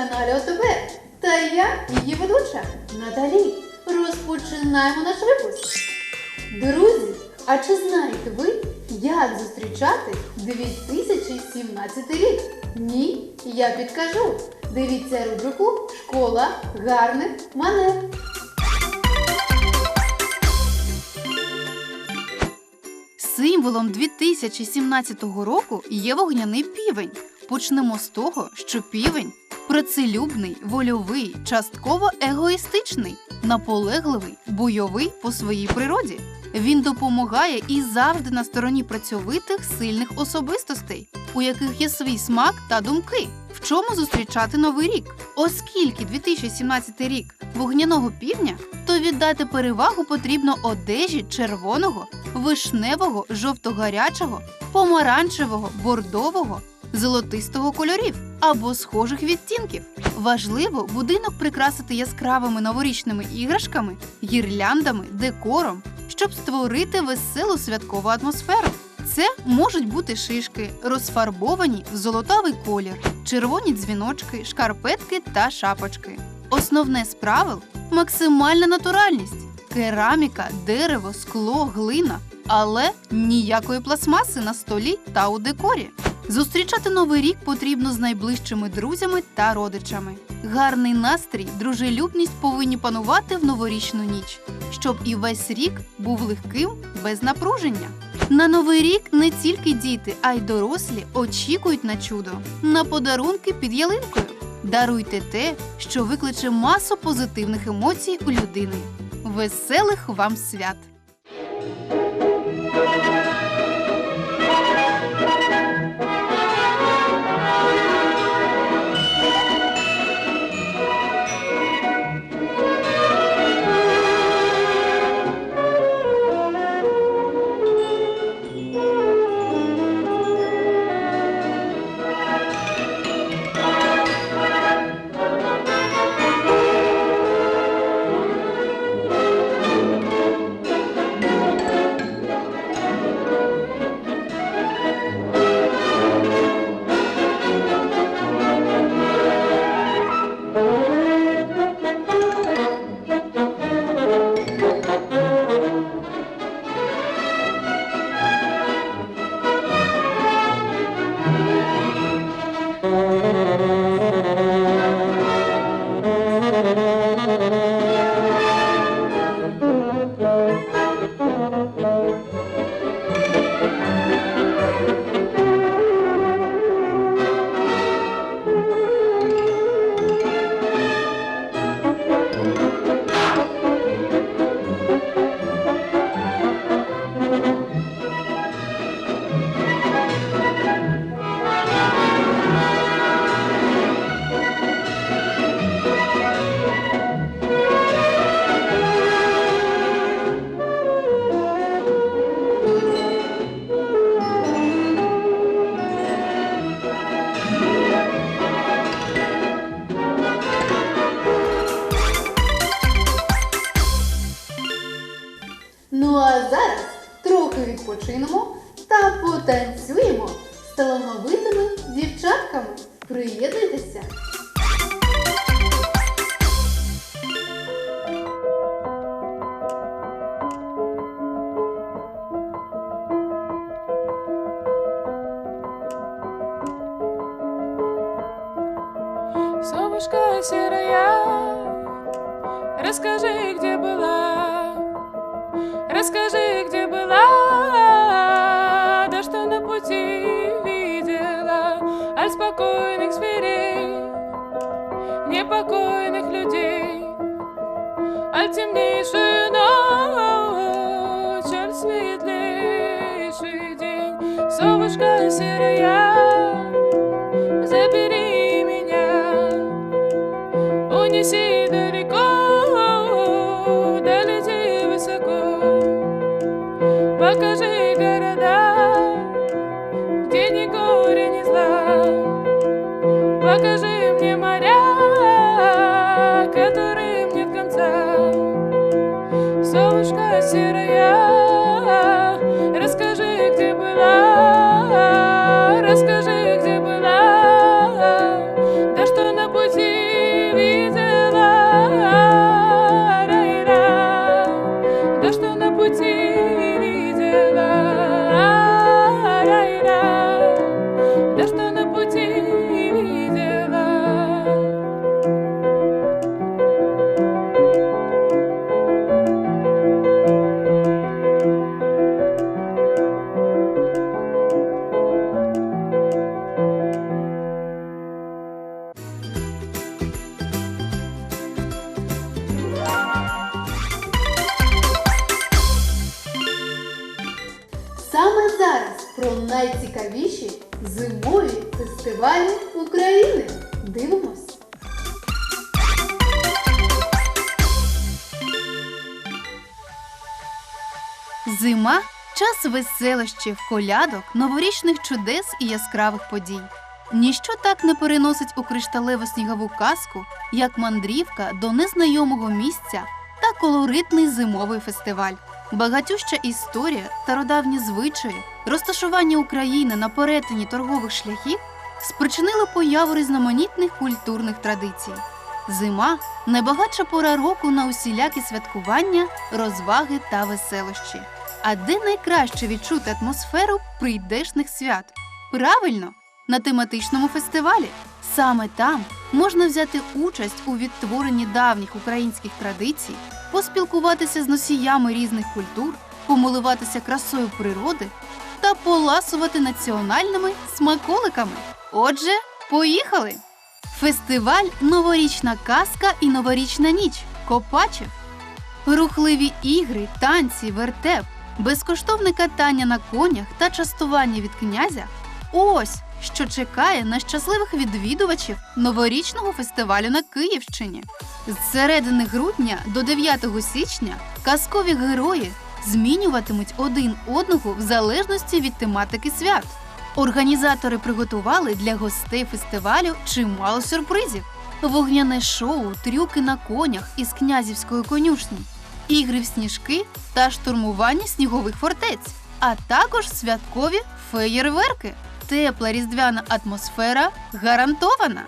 Телеканалі ОТБ. Та я, її ведуча Наталі. Розпочинаємо наш випуск. Друзі, а чи знаєте ви, як зустрічати 2017 рік? Ні, я підкажу. Дивіться рубрику Школа гарних манер. Символом 2017 року є вогняний півень. Почнемо з того, що півень працелюбний, вольовий, частково егоїстичний, наполегливий, бойовий по своїй природі. Він допомагає і завжди на стороні працьовитих сильних особистостей, у яких є свій смак та думки. В чому зустрічати новий рік? Оскільки 2017 рік вогняного півня, то віддати перевагу потрібно одежі червоного, вишневого, жовтогарячого, помаранчевого, бордового, золотистого кольорів або схожих відтінків. Важливо будинок прикрасити яскравими новорічними іграшками, гірляндами, декором, щоб створити веселу святкову атмосферу. Це можуть бути шишки, розфарбовані в золотавий колір, червоні дзвіночки, шкарпетки та шапочки. Основне з правил максимальна натуральність, кераміка, дерево, скло, глина, але ніякої пластмаси на столі та у декорі. Зустрічати новий рік потрібно з найближчими друзями та родичами. Гарний настрій, дружелюбність повинні панувати в новорічну ніч, щоб і весь рік був легким без напруження. На новий рік не тільки діти, а й дорослі очікують на чудо, на подарунки під ялинкою. Даруйте те, що викличе масу позитивних емоцій у людини. Веселих вам свят! Потанцюємо з талановитими дівчатками. Приєднуйтеся! Совушка серая, расскажи, где была, расскажи, непокойных людей, от темнейшую ночь, от светлейший день, совушка серая. Забери меня, унеси далеко, долети высоко. Покажи города, где ни горя, ни зла. Покажи Солнышко серая, зимові фестивалі України. Дивимось. Зима час веселощів, колядок, новорічних чудес і яскравих подій. Ніщо так не переносить у кришталево снігову казку, як мандрівка до незнайомого місця та колоритний зимовий фестиваль. Багатюща історія, стародавні звичаї, розташування України на перетині торгових шляхів спричинило появу різноманітних культурних традицій. Зима найбагатша пора року на усілякі святкування, розваги та веселощі. А де найкраще відчути атмосферу прийдешних свят? Правильно, на тематичному фестивалі. Саме там можна взяти участь у відтворенні давніх українських традицій, поспілкуватися з носіями різних культур, помилуватися красою природи та поласувати національними смаколиками. Отже, поїхали! Фестиваль Новорічна казка і новорічна ніч Копачев. Рухливі ігри, танці, вертеп, безкоштовне катання на конях та частування від князя ось що чекає на щасливих відвідувачів новорічного фестивалю на Київщині. З середини грудня до 9 січня казкові герої змінюватимуть один одного в залежності від тематики свят. Організатори приготували для гостей фестивалю чимало сюрпризів: вогняне шоу, трюки на конях із князівської конюшні, ігри в сніжки та штурмування снігових фортець, а також святкові феєрверки. Тепла різдвяна атмосфера гарантована.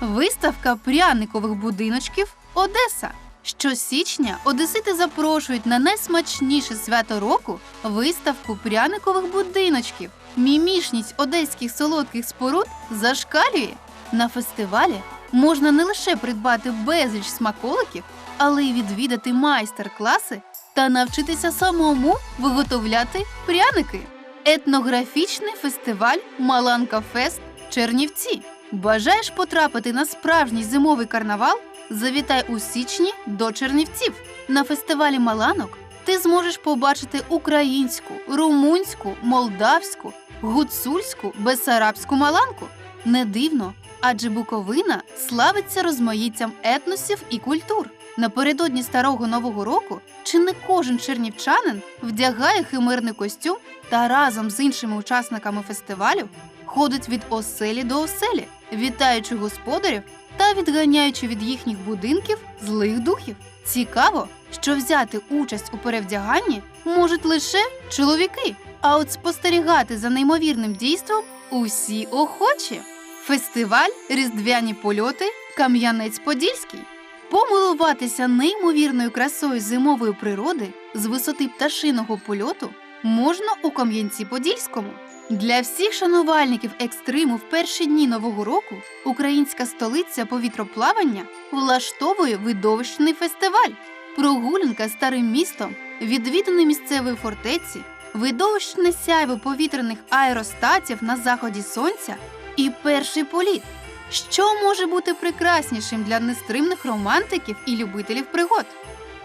Виставка пряникових будиночків Одеса. Щосічня одесити запрошують на найсмачніше свято року виставку пряникових будиночків. Мімішність одеських солодких споруд зашкалює. На фестивалі можна не лише придбати безліч смаколиків, але й відвідати майстер-класи та навчитися самому виготовляти пряники. Етнографічний фестиваль Маланка Фест Чернівці. Бажаєш потрапити на справжній зимовий карнавал? Завітай у січні до Чернівців. На фестивалі Маланок ти зможеш побачити українську, румунську, молдавську, гуцульську, бесарабську маланку. Не дивно, адже Буковина славиться розмаїттям етносів і культур. Напередодні старого нового року чи не кожен чернівчанин вдягає химерний костюм та разом з іншими учасниками фестивалю ходить від оселі до оселі, вітаючи господарів та відганяючи від їхніх будинків злих духів. Цікаво, що взяти участь у перевдяганні можуть лише чоловіки, а от спостерігати за неймовірним дійством усі охочі. Фестиваль Різдвяні польоти Кам'янець-Подільський. Помилуватися неймовірною красою зимової природи з висоти пташиного польоту можна у Кам'янці-Подільському. Для всіх шанувальників екстриму в перші дні нового року українська столиця повітроплавання влаштовує видовищний фестиваль. Прогулянка старим містом, відвідини місцевої фортеці, видовищне сяйво повітряних аеростатів на заході сонця і перший політ. Що може бути прекраснішим для нестримних романтиків і любителів пригод?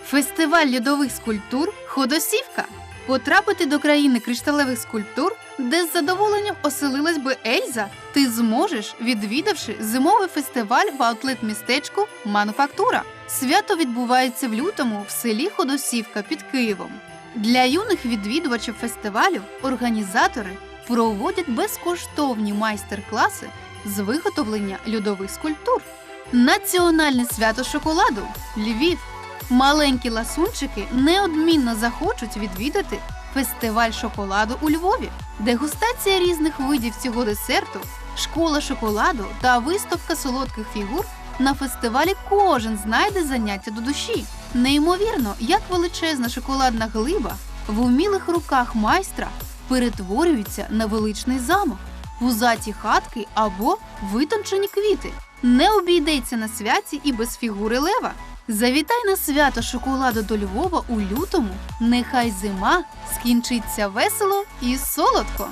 Фестиваль льодових скульптур Ходосівка. Потрапити до країни кришталевих скульптур, де з задоволенням оселилась би Ельза, ти зможеш, відвідавши зимовий фестиваль в аутлет-містечку Мануфактура. Свято відбувається в лютому в селі Ходосівка під Києвом. Для юних відвідувачів фестивалю організатори проводять безкоштовні майстер-класи з виготовлення льодових скульптур. Національне свято шоколаду Львів. Маленькі ласунчики неодмінно захочуть відвідати фестиваль шоколаду у Львові, дегустація різних видів цього десерту, школа шоколаду та виставка солодких фігур на фестивалі кожен знайде заняття до душі. Неймовірно, як величезна шоколадна глиба в умілих руках майстра перетворюється на величний замок, пузаті хатки або витончені квіти. Не обійдеться на святі і без фігури лева. Завітай на свято шоколаду до Львова у лютому. Нехай зима скінчиться весело і солодко.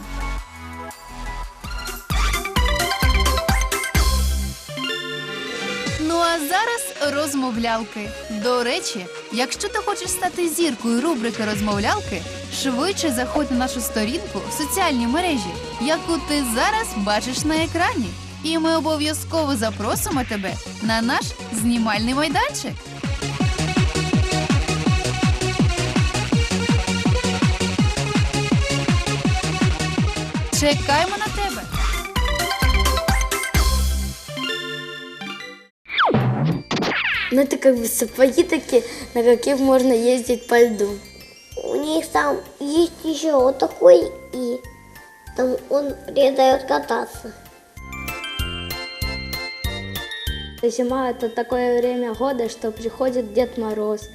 Ну а зараз розмовлялки. До речі, якщо ти хочеш стати зіркою рубрики розмовлялки, швидше заходь на нашу сторінку в соціальні мережі, яку ти зараз бачиш на екрані. І ми обов'язково запросимо тебе на наш знімальний майданчик. Чекаємо на Ну, это как бы сапоги такие, на каких можно ездить по льду. У них там есть еще вот такой, и там он дает кататься. Зима – это такое время года, что приходит Дед Мороз.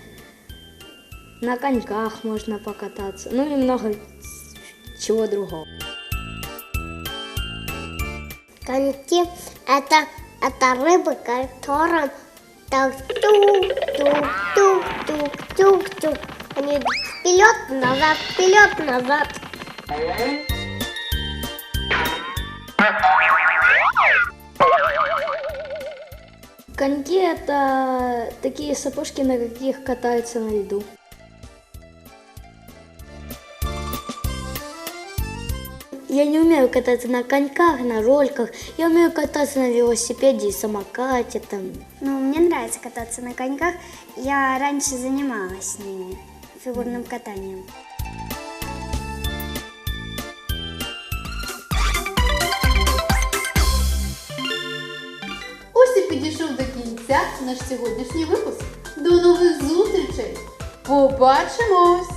На коньках можно покататься. Ну и много чего другого. Коньки это, это рыбы, которым так тук-тук-тук-тук-тук-тук. Они вперед, назад, вперед, назад. Коньки – это такие сапожки, на каких катаются на льду. Я не умею кататься на коньках, на роликах. Я умею кататься на велосипеде и самокате там. Ну, мне нравится кататься на коньках. Я раньше занималась с ними, фигурным катанием. Ось і підійшов до кінця наш сьогоднішній випуск. До нових зустрічей! Побачимось!